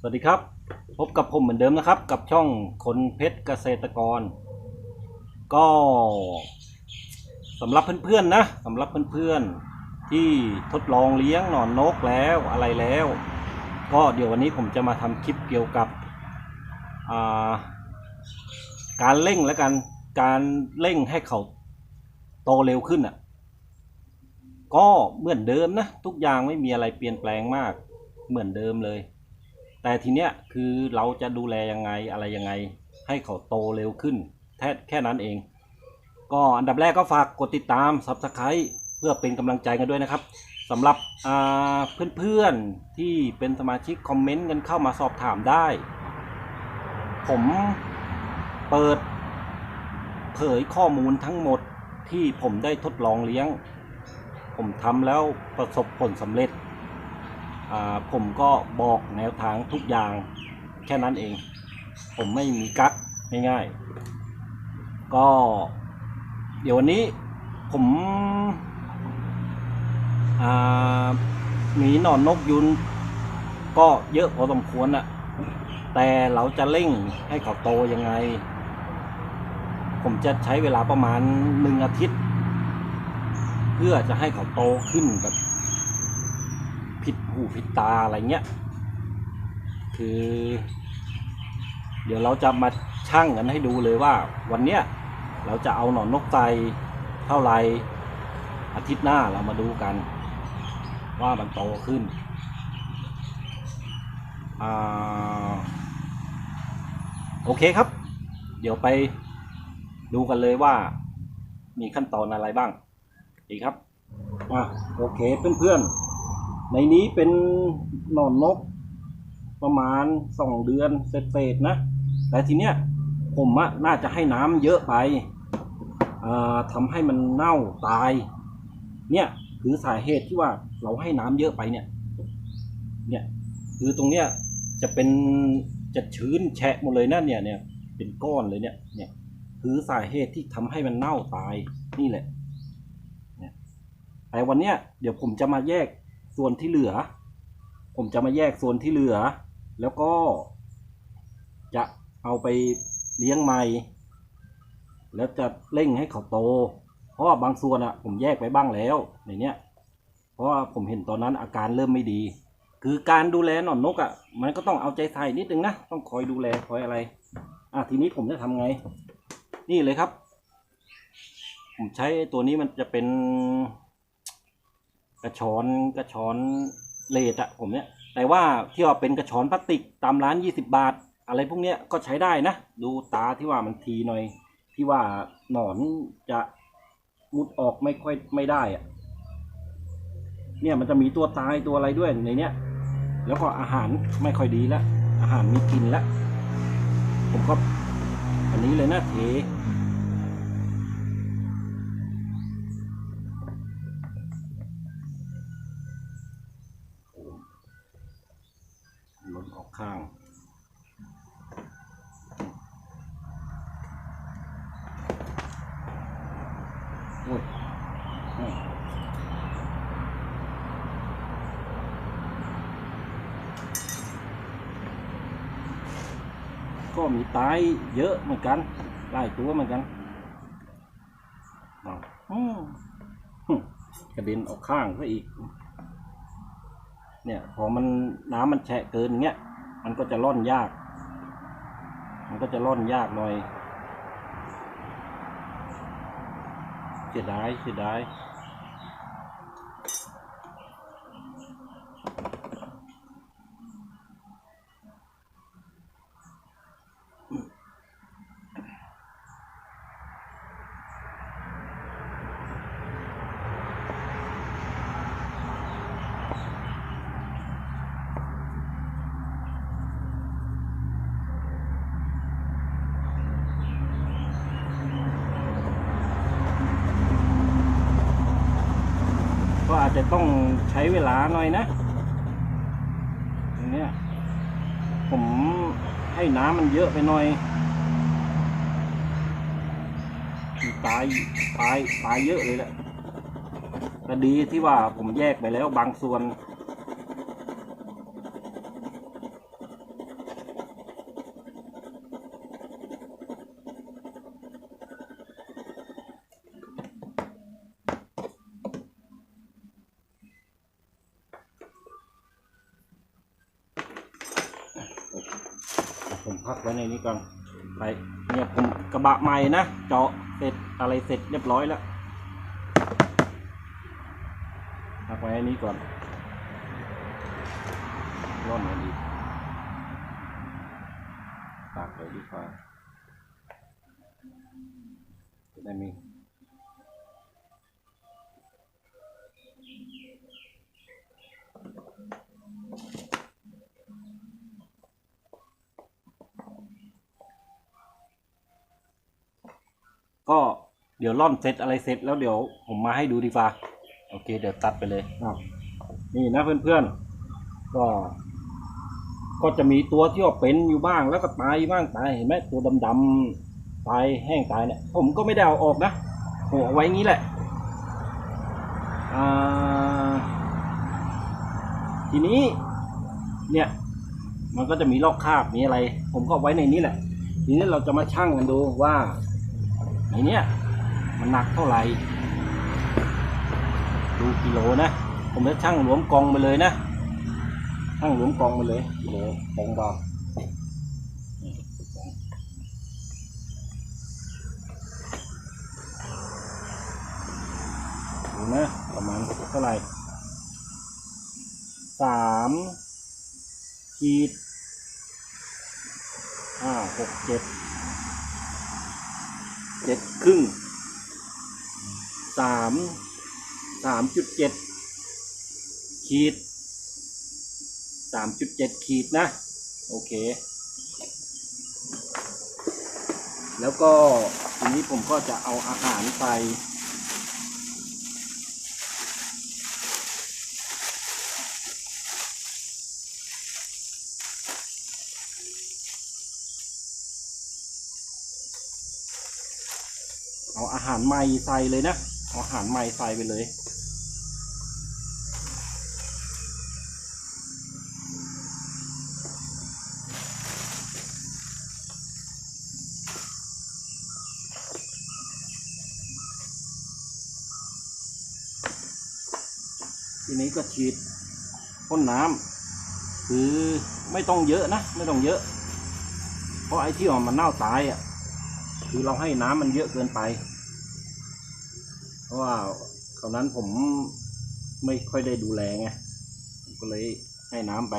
สวัสดีครับ พบกับผมเหมือนเดิมนะครับ กับช่องคนเพชรเกษตรกร ก็สำหรับเพื่อนๆนะสำหรับเพื่อนๆที่ทดลองเลี้ยงหนอนนกแล้วอะไรแล้ว ก็เดี๋ยววันนี้ผมจะมาทำคลิปเกี่ยวกับาการเร่งและกันการเร่งให้เขาโตเร็วขึ้นอะ ก็เหมือนเดิมนะ ทุกอย่างไม่มีอะไรเปลี่ยนแปลงมากเหมือนเดิมเลย แต่ทีเนี้ยคือเราจะดูแลยังไงอะไรยังไง ให้เขาโตเร็วขึ้นแค่แค่นั้นเอง ก็อันดับแรกก็ฝากกดติดตาม Subscribe เพื่อเป็นกำลังใจกันด้วยนะครับสำหรับเพื่อนๆที่เป็นสมาชิกคอมเมนต์กันเข้ามาสอบถามได้ ผมเปิดเผยข้อมูลทั้งหมดที่ผมได้ทดลองเลี้ยง ผมทำแล้วประสบผลสำเร็จ ผมก็บอกแนวทางทุกอย่างแค่นั้นเอง ผมไม่มีกั๊กง่ายๆ ก็เดี๋ยววันนี้ผมมีหนอนนกยุนก็เยอะพอสมควรอะแต่เราจะเร่งให้เขาโตยังไง ผมจะใช้เวลาประมาณหนึ่งอาทิตย์ เพื่อจะให้เขาโตขึ้นแบบ ผิดหูผิดตาอะไรเงี้ย คือ เดี๋ยวเราจะมาชั่งกันให้ดูเลยว่า วันเนี้ยเราจะเอาหนอนนกไตเท่าไรอาทิตย์หน้าเรามาดูกัน ว่ามันโตขึ้นอ่าโอเคครับ เดี๋ยวไปดูกันเลยว่า มีขั้นตอนอะไรบ้างดีครับอะโอเคเพื่อนๆ ในนี้เป็นหนอนนกประมาณสองเดือนเศษๆนะ แต่ทีเนี้ยผมอะน่าจะให้น้ำเยอะไปอ่าทำให้มันเน่าตาย เนี่ยคือสาเหตุที่ว่าเราให้น้ำเยอะไปเนี่ย เนี่ยคือตรงเนี้ยจะเป็นจะชื้นแฉะหมดเลยนะเนี่ยเนี่ยเป็นก้อนเลยเนี่ยเนี่ยคือสาเหตุที่ทำให้มันเน่าตายนี่แหละแต่วันเนี้ยเดี๋ยวผมจะมาแยก ส่วนที่เหลือ ผมจะมาแยกส่วนที่เหลือ แล้วก็ จะเอาไปเลี้ยงใหม่ แล้วจะเร่งให้เขาโต เพราะาบางส่วนอะผมแยกไปบ้างแล้วในเนี้ย เพราะว่าผมเห็นตอนนั้นอาการเริ่มไม่ดี คือการดูแลหนอนนกอะมันก็ต้องเอาใจใส่นิดนึงนะ ต้องคอยดูแลคอยอะไร อะทีนี้ผมจะทำไง นี่เลยครับ ผมใช้ตัวนี้มันจะเป็น กระชอนกระชอนเลดอะผมเนี้ยแต่ว่าที่ว่าเป็นกระชอนพลาสติกตามร้านยี่สิบาท อะไรพวกเนี้ยก็ใช้ได้นะ ดูตาที่ว่ามันทีหน่อย ที่ว่าหนอนจะมุดออกไม่ค่อยไม่ได้อะเนี่ยมันจะมีตัวตายตัวอะไรด้วยในเนี้ยแล้วก็อาหารไม่ค่อยดีแล้วอาหารมีกินแล้วผมก็อันนี้เลยนะเท ข้าง โอ้ยอืมก็มีตายเยอะเหมือนกันหลายตัวเหมือนกันอ้าวอืมหึกระเด็นออกข้างซะอีก เนี่ย พอมันน้ำมันแฉะเกินอย่างเงี้ย มันก็จะร่อนยาก มันก็จะร่อนยากหน่อยเสียดายเสียดาย จะต้องใช้เวลาหน่อยนะอย่างเนี้ยผมให้น้ำมันเยอะไปหน่อยตายตายตายเยอะเลยแหละแต่ดีที่ว่าผมแยกไปแล้วบางส่วน ผมพักไว้ในนี้ก่อนไปเนี่ยผมกระบะใหม่นะเจาะเสร็จอะไรเสร็จเรียบร้อยแล้วพักไว้ในนี้ก่อนร่อนดีตากเลยดีกว่าจะได้มี ก็เดี๋ยวร่อนเสร็จอะไรเสร็จแล้วเดี๋ยวผมมาให้ดูดีกว่าโอเค เดี๋ยวตัดไปเลยนี่นะเพื่อนๆก็ ก็จะมีตัวที่ว่าเป็นอยู่บ้างแล้วก็ตายบ้างตายเห็นไหมตัวดำๆตายแห้งตายเนี่ยผมก็ไม่ได้เอาออกนะผมเอาไว้งี้แหละทีนี้ เนี่ย มันก็จะมีลอกคราบมีอะไร ผมก็ไว้ในนี้แหละ ทีนี้เราจะมาชั่งกันดูว่า ในเนี้ยมันหนักเท่าไหร่ ดูกิโลนะ ผมจะชั่งรวมกองไปเลยนะตั้งหลุมกองมาเลยกิโลกองเบานี่กองดูนะประมาณเท่าไหร่สามขีดห้าหกเจ็ด เจ็ดครึ่งสามสามจุดเจ็ดขีดสามจุดเจ็ดขีดนะ โอเค แล้วก็ทีนี้ผมก็จะเอาอาหารไป เอาอา หารใหม่ใส่เลยนะเอาอาหารใหม่ใส่ไปเลย ทีนี้ก็ฉีดพ่นน้ำคือไม่ต้องเยอะนะ ไม่ต้องเยอะ เพราะไอ้ที่ว่ามันเน่าตายอะคือเราให้น้ำมันเยอะเกินไป เพราะว่าคราวนั้นผมไม่ค่อยได้ดูแลไงผมก็เลยให้น้ำไป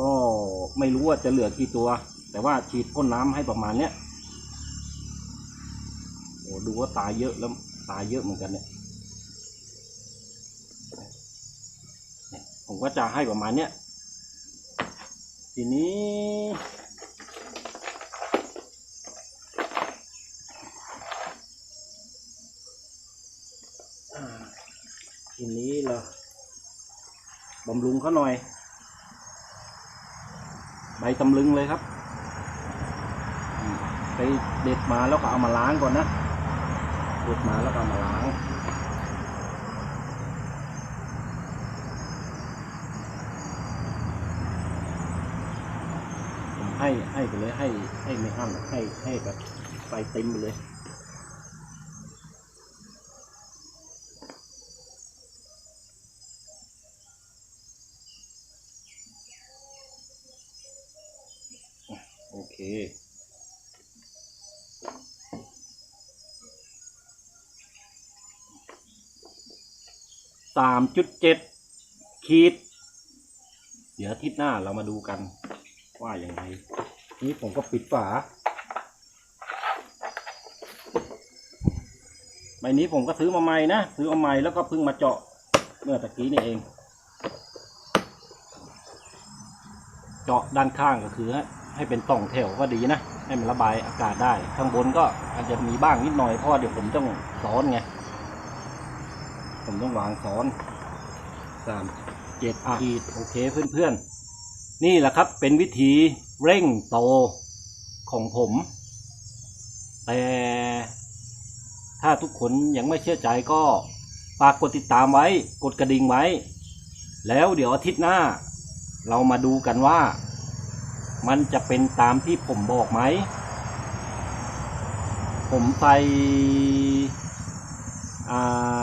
ก็ไม่รู้ว่าจะเหลือกี่ตัว แต่ว่าฉีดพ่นน้ำให้ประมาณเนี้ยโอ้ดูว่าตายเยอะแล้วตายเยอะเหมือนกันเนี่ยผมก็จะให้ประมาณเนี้ยทีนี้อ่า้เราบำรุงเขาหน่อย ใบตำลึงเลยครับ ไปเด็ดมาแล้วก็เอามาล้างก่อนนะ เด็ดมาแล้วก็เอามาล้างให้ให้ไปเลยให้ให้ไม่ห้ามให้ให้แบบไปเต็มไปเลย โอเค สามจุดเจ็ดขีด เดี๋ยวอาทิตย์หน้าเรามาดูกัน ว่าอย่างไร นี่ผมก็ปิดฝา ใบนี้ผมก็ซื้อมาใหม่นะ ซื้อมาใหม่แล้วก็เพิ่งมาเจาะเมื่อตะกี้นี่เอง เจาะด้านข้างก็คือ ให้เป็นต่องแถวก็ดีนะ ให้มันระบายอากาศได้ ข้างบนก็อาจจะมีบ้างนิดหน่อยเพราะเดี๋ยวผมต้องซ้อนไง ผมต้องวางซ้อนสามเจ็ดขีโอเคเพื่อนๆ นี่แหละครับเป็นวิธีเร่งโตของผม แต่ถ้าทุกคนยังไม่เชื่อใจก็ฝากกดติดตามไว้ กดกระดิ่งไว้ แล้วเดี๋ยวอาทิตย์หน้า เรามาดูกันว่า มันจะเป็นตามที่ผมบอกไหม ผมใส่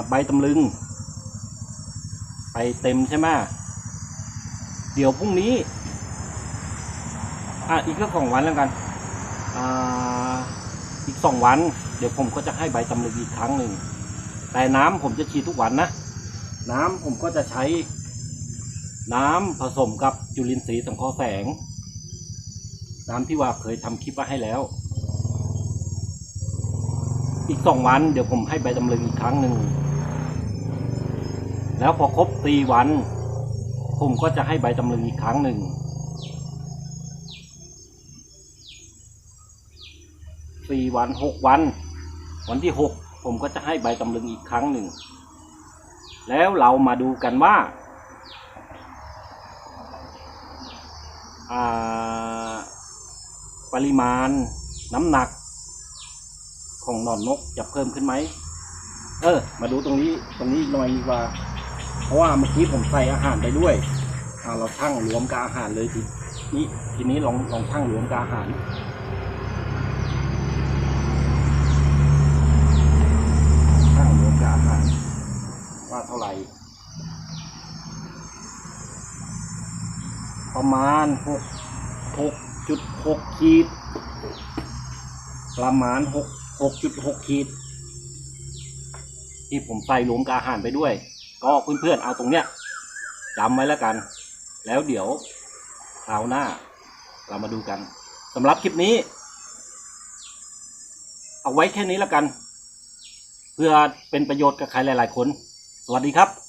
ใบตำลึง ไปเต็มใช่ไหมเดี๋ยวพรุ่งนี้ อะอีกสักสองวันแล้วกัน อ่า อีกสองวัน เดี๋ยวผมก็จะให้ใบตำลึงอีกครั้งหนึ่ง แต่น้ำผมจะฉีดทุกวันนะ น้ำผมก็จะใช้น้ำผสมกับจุลินทรีย์สังเคราะห์แสง น้ำที่ว่าเคยทำคลิปไว้ให้แล้ว อีกสองวันเดี๋ยวผมให้ใบตำลึงอีกครั้งหนึ่ง แล้วพอครบสี่วัน ผมก็จะให้ใบตำลึงอีกครั้งหนึ่งสี่วันหกวัน วันที่หกผมก็จะให้ใบตำลึงอีกครั้งหนึ่ง แล้วเรามาดูกันว่า อ่า ปริมาณ น้ำหนัก ของหนอนนกจะเพิ่มขึ้นไหม เออ มาดูตรงนี้ตรงนี้หน่อยดีกว่า เพราะว่าเมื่อกี้ผมใส่อาหารไปด้วยอ่าเราชั่งรวมกับอาหารเลยทีนี้ทีนี้ลองลองชั่งรวมกับอาหารช่างรวมกับอาหาร ว่าเท่าไหร่ประมาณหกหก จุดหกขีด ประมาณหกหกจุดหกขีด ที่ผมใส่รวมกับอาหารไปด้วย ก็เพื่อนๆเอาตรงเนี้ยจำไว้แล้วกัน แล้วเดี๋ยวคราวหน้า เรามาดูกันสำหรับคลิปนี้ เอาไว้แค่นี้แล้วกัน เพื่อเป็นประโยชน์กับใครหลาย ๆ คน สวัสดีครับ